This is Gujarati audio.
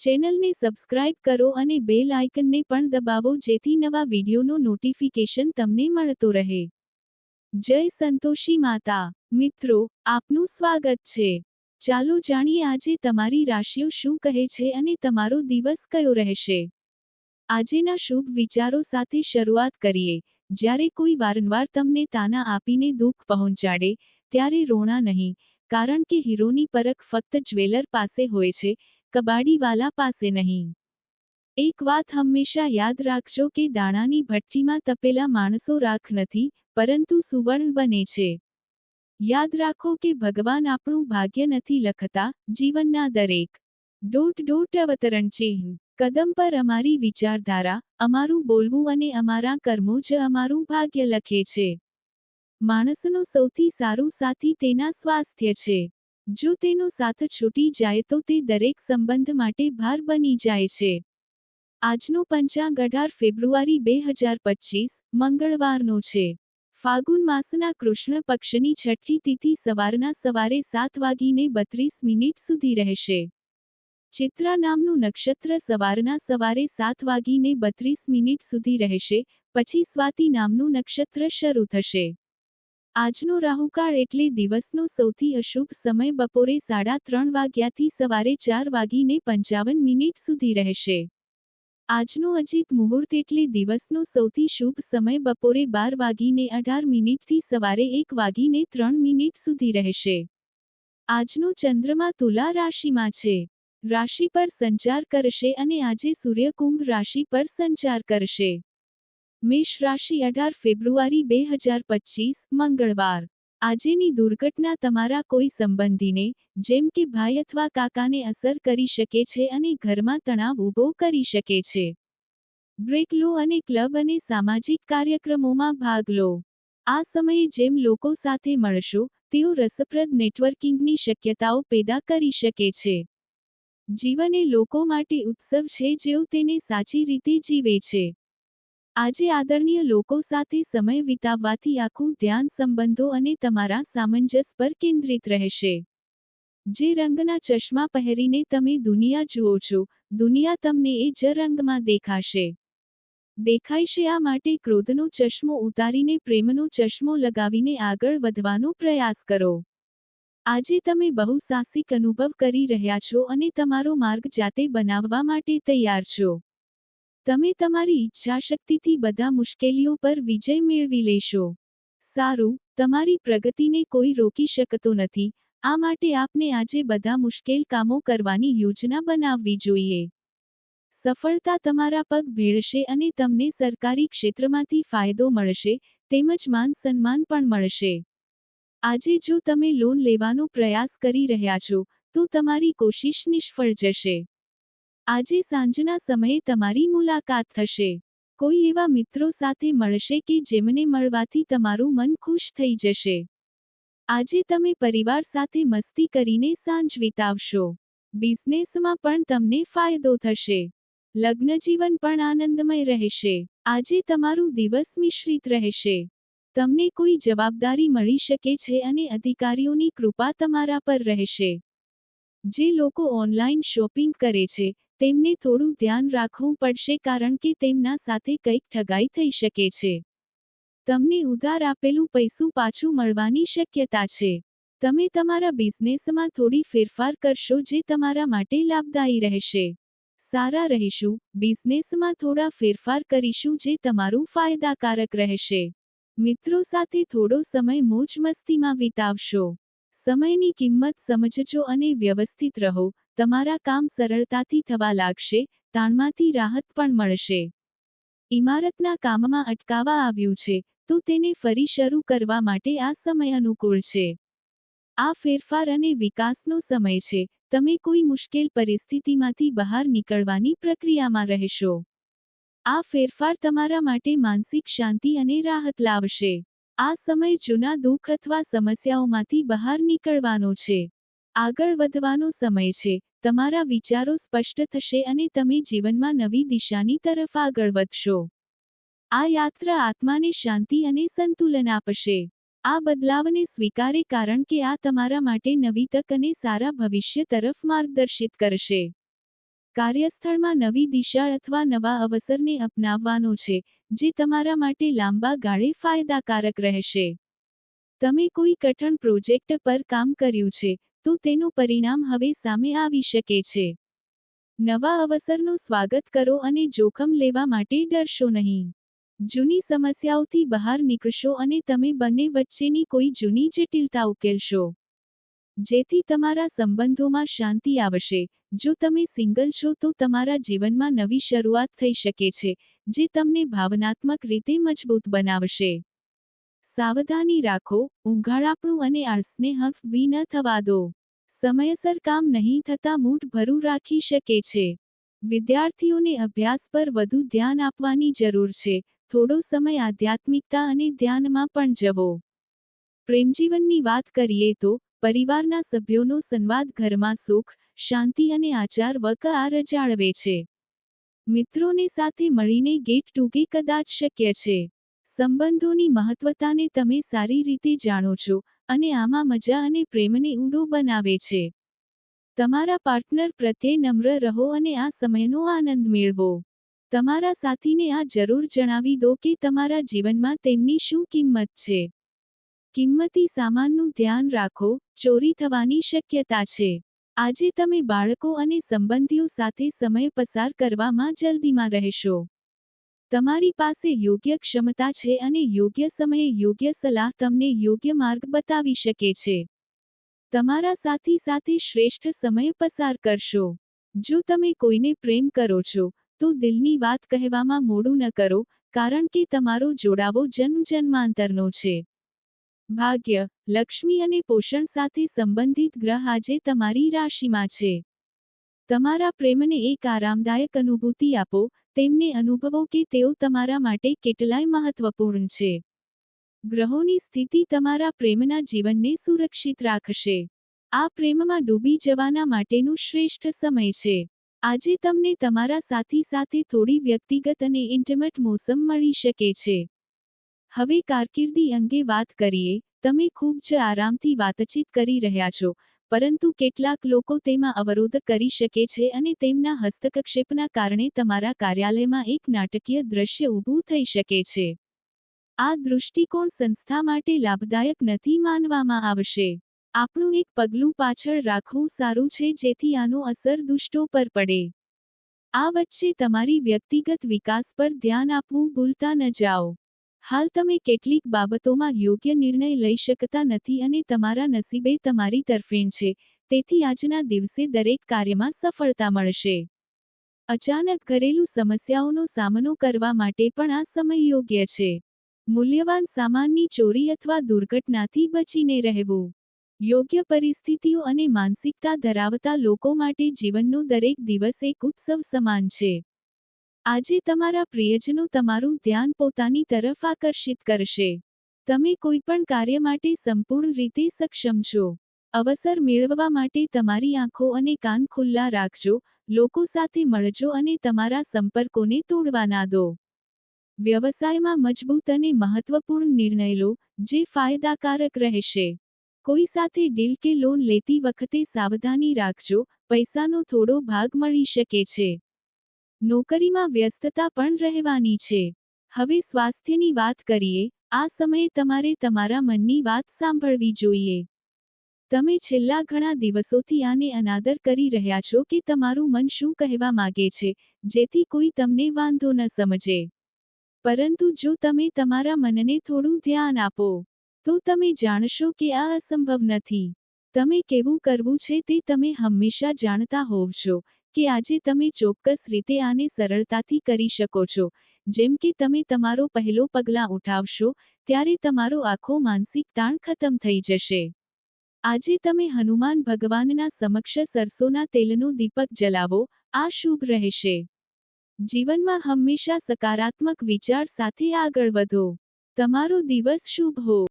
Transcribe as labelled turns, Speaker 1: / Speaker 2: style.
Speaker 1: ચેનલને સબસ્ક્રાઇબ કરો અને બેલ આઇકનને પણ દબાવો જેથી નવા વિડીયોનો નોટિફિકેશન તમને મળતો રહે. જય સંતોષી માતા. મિત્રો, આપનું સ્વાગત છે. ચાલો જાણીએ આજે તમારી રાશિઓ શું કહે છે અને તમારો દિવસ કયો રહેશે. આજેના શુભ વિચારો સાથે શરૂઆત કરીએ. જ્યારે કોઈ વારંવાર તમને તાના આપીને દુઃખ પહોંચાડે, ત્યારે રોણા નહીં, કારણ કે હીરોની પરખ ફક્ત જ્વેલર પાસે હોય છે કબાડીવાલા પાસે નહીં. એક વાત હંમેશા યાદ રાખજો કે દાણાની ભઠ્ઠીમાં તપેલા માણસો રાખ નથી, પરંતુ સુવર્ણ બને છે. યાદ રાખો કે ભગવાન આપણું ભાગ્ય નથી લખતા, જીવનના દરેક ડોટ ડોટ અવતરણ ચિહ્ન કદમ પર અમારી વિચારધારા, અમારું બોલવું અને અમારા કર્મો જ અમારું ભાગ્ય લખે છે. માણસનો સૌથી સારું સાથી તેના સ્વાસ્થ્ય છે. જો તેનો સાથ છૂટી જાય તો તે દરેક સંબંધ માટે ભાર બની જાય છે. આજનો પંચાંગ અઢાર ફેબ્રુઆરી બે હજાર પચીસ, મંગળવારનો છે. ફાગુન માસના કૃષ્ણ પક્ષની છઠ્ઠી તિથિ સવારના સવારે સાત વાગીને બત્રીસ મિનિટ સુધી રહેશે. ચિત્રા નામનું નક્ષત્ર સવારના સવારે સાત વાગીને બત્રીસ મિનિટ સુધી રહેશે, પછી સ્વાતિ નામનું નક્ષત્ર શરૂ થશે. આજનો રાહુકાળ એટલે દિવસનો સૌથી અશુભ સમય બપોરે સાડા ત્રણ વાગ્યાથી સવારે ચાર વાગીને પંચાવન મિનિટ સુધી રહેશે. આજનો અજીત મુહૂર્ત એટલે દિવસનો સૌથી શુભ સમય બપોરે બાર વાગીને અઢાર મિનિટથી સવારે એક વાગીને ત્રણ મિનિટ સુધી રહેશે. આજનો ચંદ્રમા તુલા રાશિમાં છે. રાશિ પર સંચાર કરશે અને આજે સૂર્ય કુંભ રાશિ પર સંચાર કરશે. મેષ રાશિ અઢાર ફેબ્રુઆરી બે હજાર પચીસ, મંગળવાર. આજેની દુર્ઘટના તમારા કોઈ સંબંધીને, જેમ કે ભાઈ અથવા કાકાને અસર કરી શકે છે અને ઘરમાં તણાવ ઊભો કરી શકે છે. બ્રેક લો અને ક્લબ અને સામાજિક કાર્યક્રમોમાં ભાગ લો. આ સમયે જેમ લોકો સાથે મળશો, તેઓ રસપ્રદ નેટવર્કિંગની શક્યતાઓ પેદા કરી શકે છે. જીવન એ લોકો માટે ઉત્સવ છે જેઓ તેને સાચી રીતે જીવે છે. આજે આદરણીય લોકો સાથે સમય વિતાવવાથી આખું ધ્યાન, સંબંધો અને તમારા સામંજસ પર કેન્દ્રિત રહેશે. જે રંગના ચશ્મા પહેરીને તમે દુનિયા જુઓ છો, દુનિયા તમને એ જ રંગમાં દેખાશે. દેખાયશે આ માટે ક્રોધનો ચશ્મો ઉતારીને, પ્રેમનો ચશ્મો લગાવીને આગળ વધવાનો પ્રયાસ કરો. આજે તમે બહુ સાહસિક અનુભવ કરી રહ્યા છો અને તમારો માર્ગ જાતે બનાવવા માટે તૈયાર છો. તમે તમારી ઈચ્છાશક્તિથી બધા મુશ્કેલીઓ પર વિજય મેળવી લેશો. સારું, તમારી પ્રગતિને કોઈ રોકી શકતો નથી. આ માટે આપને આજે બધા મુશ્કેલ કામો કરવાની યોજના બનાવવી જોઈએ. સફળતા તમારા પગ ભેળશે અને તમને સરકારી ક્ષેત્રમાંથી ફાયદો મળશે, તેમજ માન સન્માન પણ મળશે. આજે જો તમે લોન લેવાનો પ્રયાસ કરી રહ્યા છો, તો તમારી કોશિશ નિષ્ફળ જશે. આજે સાંજના સમયે તમારી મુલાકાત થશે. કોઈ એવા મિત્રો સાથે મળશે કે જેમને મળવાથી તમારું મન ખુશ થઈ જશે. આજે તમે પરિવાર સાથે મસ્તી કરીને સાંજ વિતાવશો. બિઝનેસમાં પણ તમને ફાયદો થશે. લગ્નજીવન પણ આનંદમય રહેશે. આજે તમારું દિવસ મિશ્રિત રહેશે. તમને કોઈ જવાબદારી મળી શકે છે અને અધિકારીઓની કૃપા તમારા પર રહેશે. જે લોકો ઓનલાઈન શોપિંગ કરે છે તેમને થોડું ધ્યાન રાખવું પડશે કારણ કે તેમના સાથે કંઈક ઠગાઈ થઈ શકે છે. તમને ઉધાર આપેલું પૈસું પાછું મળવાની શક્યતા છે. તમે તમારા બિઝનેસમાં થોડી ફેરફાર કરશો જે તમારા માટે લાભદાયી રહેશે. સારા રહીશું, બિઝનેસમાં થોડા ફેરફાર કરીશું જે તમારું ફાયદાકારક રહેશે. મિત્રો સાથે થોડો સમય મોજ મસ્તીમાં વિતાવશો. સમયની કિંમત સમજજો અને વ્યવસ્થિત રહો તમારા કામ સરળતાથી થવા લાગશે, તાણમાંથી રાહત પણ મળશે. ઇમારતના કામમાં અટકાવા આવ્યું છે, તો તેને ફરી શરૂ કરવા માટે આ સમય અનુકૂળ છે. આ ફેરફાર અને વિકાસનો સમય છે, તમે કોઈ મુશ્કેલ પરિસ્થિતિમાંથી બહાર નીકળવાની પ્રક્રિયામાં રહેશો. આ ફેરફાર તમારા માટે માનસિક શાંતિ અને રાહત લાવશે. આ સમય જૂના દુઃખ અથવા સમસ્યાઓમાંથી બહાર નીકળવાનો છે. આગળ વધવાનો સમય છે. તમારા વિચારો સ્પષ્ટ થશે અને તમે જીવનમાં નવી દિશાની તરફ આગળ વધશો. આ યાત્રા આત્માને શાંતિ અને સંતુલન આપશે. આ બદલાવને સ્વીકારે કારણ કે આ તમારા માટે નવી તક અને સારા ભવિષ્ય તરફ માર્ગદર્શિત કરશે. કાર્યસ્થળમાં નવી દિશા અથવા નવા અવસરને અપનાવવાનો છે, જે તમારા માટે લાંબા ગાળે ફાયદાકારક રહેશે. તમે કોઈ કઠણ પ્રોજેક્ટ પર કામ કર્યું છે તો તેનું પરિણામ હવે સામે આવી શકે છે. નવા અવસરનું સ્વાગત કરો અને જોખમ લેવા માટે ડરશો નહીં. જૂની સમસ્યાઓથી બહાર નીકળશો અને તમે બંને વચ્ચેની કોઈ જૂની જટિલતા ઉકેલશો. જેથી તમારા સંબંધોમાં શાંતિ આવશે. જો તમે સિંગલ છો તો તમારા જીવનમાં નવી શરૂઆત થઈ શકે છે, જે તમને ભાવનાત્મક રીતે મજબૂત બનાવશે. સાવધાની રાખો ઊંઘાળાપણું અને આળસને હફવી ન થવા દો. સમયસર કામ નહીં થતાં મૂઠ ભરું રાખી શકે છે. વિદ્યાર્થીઓને અભ્યાસ પર વધુ ધ્યાન આપવાની જરૂર છે. થોડો સમય આધ્યાત્મિકતા અને ધ્યાનમાં પણ જવો. પ્રેમજીવનની વાત કરીએ તો, પરિવારના સભ્યોનો સંવાદ ઘરમાં સુખ, શાંતિ અને આચાર વકાર જાળવે છે. મિત્રોને સાથે મળીને ગેટ ટુગે કદાચ શક્ય છે. સંબંધોની મહત્વતાને તમે સારી રીતે જાણો છો અને આમાં મજા અને પ્રેમને ઊંડો બનાવે છે. તમારા પાર્ટનર પ્રત્યે નમ્ર રહો અને આ સમયનો આનંદ મેળવો. તમારા સાથીને આ જરૂર જણાવી દો કે તમારા જીવનમાં તેમની શું કિંમત છે. કિંમતી સામાનનું ધ્યાન રાખો, ચોરી થવાની શક્યતા છે. આજે તમે બાળકો અને સંબંધીઓ સાથે સમય પસાર કરવામાં જલ્દીમાં રહેશો. તમારી પાસે યોગ્ય ક્ષમતા છે અને યોગ્ય સમયે યોગ્ય સલાહ તમને યોગ્ય માર્ગ બતાવી શકે છે. તમારા સાથી સાથે શ્રેષ્ઠ સમય પસાર કરશો. જો તમે કોઈને પ્રેમ કરો છો, તો દિલની વાત કહેવામાં મોડું ન કરો, કારણ કે તમારો જોડાવો જન્મ જન્માંતરનો છે. ભાગ્ય, લક્ષ્મી અને પોષણ સાથે સંબંધિત ગ્રહ આજે તમારી રાશિમાં છે. તમારા પ્રેમને એક આરામદાયક અનુભૂતિ આપો, તેમને અનુભવો કે તેઓ તમારા માટે કેટલાય મહત્વપૂર્ણ છે. ગ્રહોની સ્થિતિ તમારા પ્રેમના જીવનને સુરક્ષિત રાખશે. આ પ્રેમમાં ડૂબી જવાના માટેનું શ્રેષ્ઠ સમય છે. આજે તમને તમારા સાથી સાથે થોડી વ્યક્તિગત અને ઇન્ટિમેટ મોસમ મળી શકે છે. હવે કારકિર્દી અંગે વાત કરીએ, તમે ખૂબ જ આરામથી વાતચીત કરી રહ્યા છો પરંતુ કેટલાક લોકો તેમાં અવરોધ કરી શકે છે અને તેમના હસ્તક્ષેપના કારણે તમારા કાર્યાલયમાં એક નાટકીય દ્રશ્ય ઊભું થઈ શકે છે. આ દૃષ્ટિકોણ સંસ્થા માટે લાભદાયક નથી માનવામાં આવશે. આપણું એક પગલું પાછળ રાખવું સારું છે જેથી આનો અસર દુષ્ટો પર પડે. આ વચ્ચે તમારી વ્યક્તિગત વિકાસ પર ધ્યાન આપવું ભૂલતા ન જાઓ. હાલ તમે કેટલીક બાબતોમાં યોગ્ય નિર્ણય લઈ શકતા નથી અને તમારા નસીબે તમારી તરફેણ છે, તેથી આજના દિવસે દરેક કાર્યમાં સફળતા મળશે. અચાનક ઘરેલું સમસ્યાઓનો સામનો કરવા માટે પણ આ સમય યોગ્ય છે. મૂલ્યવાન સામાનની ચોરી અથવા દુર્ઘટનાથી બચીને રહેવું. યોગ્ય પરિસ્થિતિઓ અને માનસિકતા ધરાવતા લોકો માટે જીવનનો દરેક દિવસ એક ઉત્સવ સમાન છે. આજે તમારા પ્રિયજનો તમારું ધ્યાન પોતાની તરફ આકર્ષિત કરશે. તમે કોઈ પણ કાર્ય માટે સંપૂર્ણ રીતે સક્ષમ છો. અવસર મેળવવા માટે તમારી આંખો અને કાન ખુલ્લા રાખજો, લોકો સાથે મળજો અને તમારા સંપર્કોને તોડવા ના દો. વ્યવસાયમાં મજબૂત અને મહત્વપૂર્ણ નિર્ણય લો, જે ફાયદાકારક રહેશે. કોઈ સાથે ડીલ કે લોન લેતી વખતે સાવધાની રાખજો, પૈસાનો થોડો ભાગ મળી શકે છે. નોકરીમાં વ્યસ્તતા પણ રહેવાની છે. હવે સ્વાસ્થ્યની વાત કરીએ, આ સમયે તમારે તમારા મનની વાત સાંભળવી જોઈએ. તમે છેલ્લા ઘણા દિવસોથી આને અનાદર કરી રહ્યા છો કે તમારું મન શું કહેવા માગે છે, જેથી કોઈ તમને વાંધો ન સમજે. પરંતુ જો તમે તમારા મનને થોડું ધ્યાન આપો, તો તમે જાણશો કે આ અસંભવ નથી. તમે કેવું કરવું છે તે તમે હંમેશા જાણતા હોવ છો કે આજે તમે ચોક્કસ રીતે આને સરળતાથી કરી શકો છો. જેમ કે તમે તમારો પહેલો પગલાં ઉઠાવશો, ત્યારે તમારો આખો માનસિક તાણ ખતમ થઈ જશે. આજે તમે હનુમાન ભગવાનના સમક્ષ સરસોના તેલનો દીપક જલાવો, આ શુભ રહેશે. જીવનમાં હંમેશા સકારાત્મક વિચાર સાથે આગળ વધો. તમારો દિવસ શુભ હો.